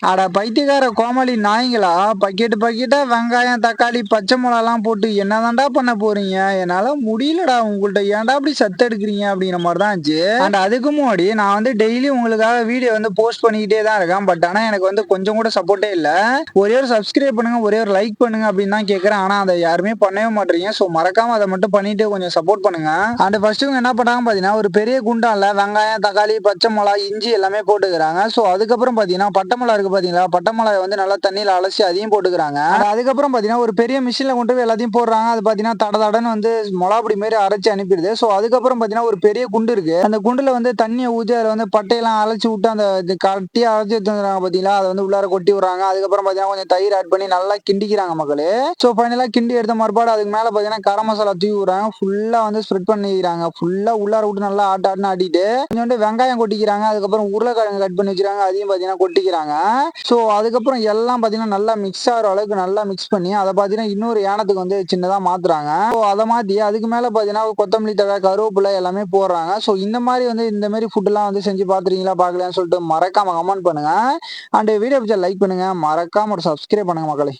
அட பைத்தியக்கார கோமாளி நாய்ங்களா? பக்கெட்டு பக்கெட்டா வெங்காயம் தக்காளி பச்சை மிளகாலாம் போட்டு என்னதான்டா பண்ண போறீங்க? என்னால முடியலடா உங்கள்ட்ட ஏன்டா அப்படி சத்து எடுக்கிறீங்க அப்படிங்கிற மாதிரி தான் இருந்துச்சு அண்ட் அதுக்கு முன்னாடி நான் வந்து டெய்லி உங்களுக்காக வீடியோ வந்து போஸ்ட் பண்ணிக்கிட்டே தான் இருக்கேன். பட் ஆனா எனக்கு வந்து கொஞ்சம் கூட சப்போர்ட்டே இல்ல. ஒரே ஒரு சப்ஸ்கிரைப் பண்ணுங்க ஒரே ஒரு லைக் பண்ணுங்க அப்படின்னு தான் கேட்கறேன் ஆனா அதை யாருமே பண்ணவே மாட்டீங்க ஸோ மறக்காம அதை மட்டும் பண்ணிட்டு கொஞ்சம் சப்போர்ட் பண்ணுங்க. அண்ட் ஃபர்ஸ்ட் இவங்க என்ன பண்ணாங்க பாத்தீங்கன்னா ஒரு பெரிய குண்டான்ல வெங்காயம் தக்காளி பச்சை மிளகா இஞ்சி எல்லாமே போட்டுக்கிறாங்க. ஸோ அதுக்கப்புறம் பாத்தீங்கன்னா பட்டை மிளகா இருக்கு பாத்தீங்களா? பட்டை மிளகாய் வந்து நல்லா தண்ணியில அலசி அதையும் போட்டுக்கிறாங்க. அதுக்கப்புறம் பாத்தீங்கன்னா ஒரு பெரிய மிஷின்ல கொண்டு போய் எல்லாத்தையும் போடுறாங்க. அது பாத்தீங்கன்னா தட தடன்னு வந்து மிளகாப்பொடி மாதிரி அரைச்சு அனுப்பிடுது. ஸோ அதுக்கப்புறம் பாத்தீங்கன்னா ஒரு பெரிய குண்டு இருக்கு. அந்த குண்டுல வந்து தண்ணியை ஊற்றி அதில் வந்து பட்டையெல்லாம் அழைச்சி விட்டு அந்த இது கட்டியா அரைச்சி எடுத்துறாங்க பாத்தீங்களா? அதை வந்து உள்ளார கொட்டி விடுறாங்க. அதுக்கப்புறம் பாத்தீங்கன்னா கொஞ்சம் தயிர் ஆட் பண்ணி நல்லா கிண்டிக்கிறாங்க மக்களே. ஸோ ஃபைனலாக கிண்டி எடுத்த மறுபாடு அதுக்கு மேல பாத்தீங்கன்னா கரம் மசாலா தூக்கி விடுறாங்க. ஃபுல்லா வந்து ஸ்ப்ரெட் பண்ணிக்கிறாங்க. ஃபுல்லா உள்ளார விட்டு நல்லா ஆட்டு ஆட்டுன்னு ஆட்டிட்டு கொஞ்சோண்டு வெங்காயம் கொட்டிக்கிறாங்க. அதுக்கப்புறம் உருளைக்கிழங்கு கட் பண்ணி வச்சிருக்காங்க அதையும் பாத்தீங்கன்னா கொட்டிக்கிறாங்க. ஸோ அதுக்கப்புறம் எல்லாம் பார்த்தீங்கன்னா நல்லா மிக்ஸ் ஆகிற அளவுக்கு நல்லா மிக்ஸ் பண்ணி அதை பார்த்தீங்கன்னா இன்னொரு யானத்துக்கு வந்து சின்னதாக மாத்துறாங்க. ஸோ அதை மாற்றி அதுக்கு மேலே பார்த்தீங்கன்னா கொத்தமல்லி தழை கருவேப்பிலை எல்லாமே போடுறாங்க. ஸோ இந்த மாதிரி வந்து இந்த மாதிரி ஃபுட்டுலாம் வந்து செஞ்சு பார்த்துருக்கீங்களா பார்க்கலையான்னு சொல்லிட்டு மறக்காமல் கமெண்ட் பண்ணுங்க. அண்ட் வீடியோ பிடிச்சா லைக் பண்ணுங்க. மறக்காமல் ஒரு சப்ஸ்கிரைப் பண்ணுங்க மக்களே.